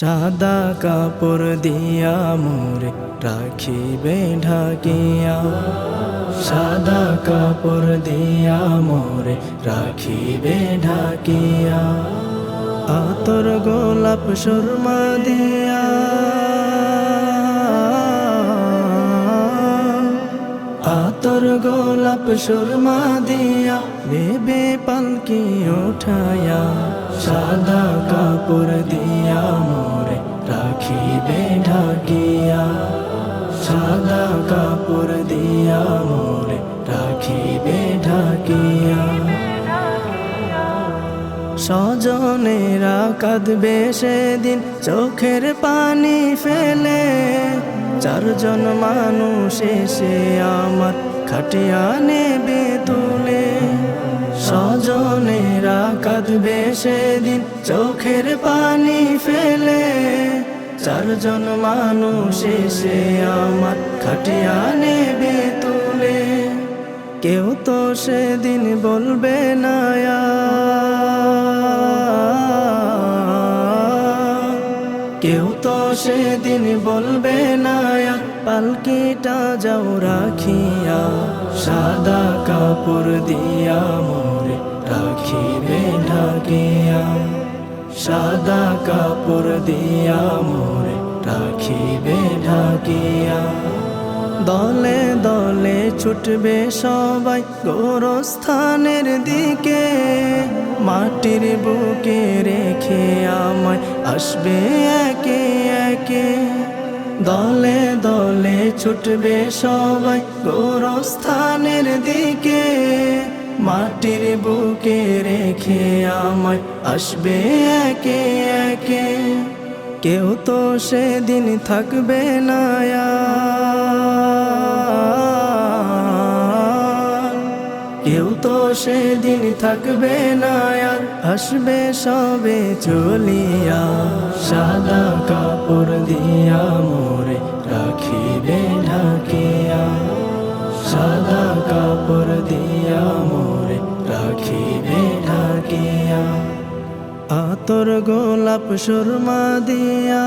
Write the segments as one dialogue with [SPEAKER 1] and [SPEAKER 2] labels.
[SPEAKER 1] সাদা কাপড় দিয়া মোরে রাখিবে ঢাকিয়া সাদা কাপড় দিয়া মোরে রাখিবে ঢাকিয়া আতর গোলাপ সুরমা দিয়া। আতর গোলাপ সুরমা দিয়া বেবে পালকি উঠায়া। সাদা কাপড় দিয়া কাপড় দিয়া মোরে রাখিবে ঢাকিয়া। স্বজনেরা কাঁদবে সেদিন চোখের পানি ফেলে। চারজন মানুষ এসে আমার খাটিয়া নেবে তুলে। স্বজনেরা কাঁদবে সেদিন চোখের পানি ফেলে। চারজন মানুষ এসে আমার খাটিয়া নেবে তুলে কেউ তো সেদিন বলবে না। কেউ তো সেদিন বলবে না পালকিটা যাও রাখিয়া, সাদা কাপড় দিয়া মোরে রাখিবে ঢাকিয়া। সাদা কাপড় দিয়া মোরে রাখিবে ঢাকিয়া। দলে দলে ছুটবে সবাই গোরস্থানের দিকে। মাটির বুকে রেখে আমায় আসবে একে একে। দলে দলে ছুটবে সবাই গোরস্থানের দিকে। মাটির বুকে রেখে আমায় আসবে একে একে। কেউ তো সেদিন থাকবে না। কেউ তো সেদিন থাকবে না আসবে সবে চলিয়া, সাদা কাপড় দিয়া মোরে রাখিবে ঢাকিয়া। সাদা কাপড় দিয়া মোরে আতর গোলাপ, সুরমা দিয়া।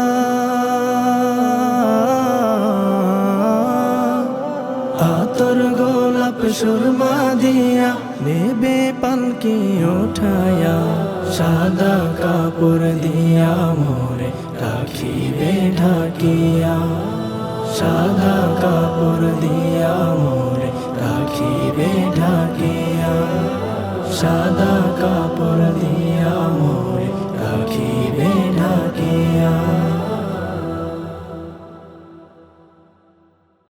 [SPEAKER 1] আতর গোলাপ, সুরমা দিয়া নেবে পালকি ওঠায়া, সাদা কাপড় দিয়া মোরে রাখিবে ঢাকিয়া। সাদা কাপড় দিয়া মোরে রাখিবে ঢাকিয়া, সাদা কাপড় 一样。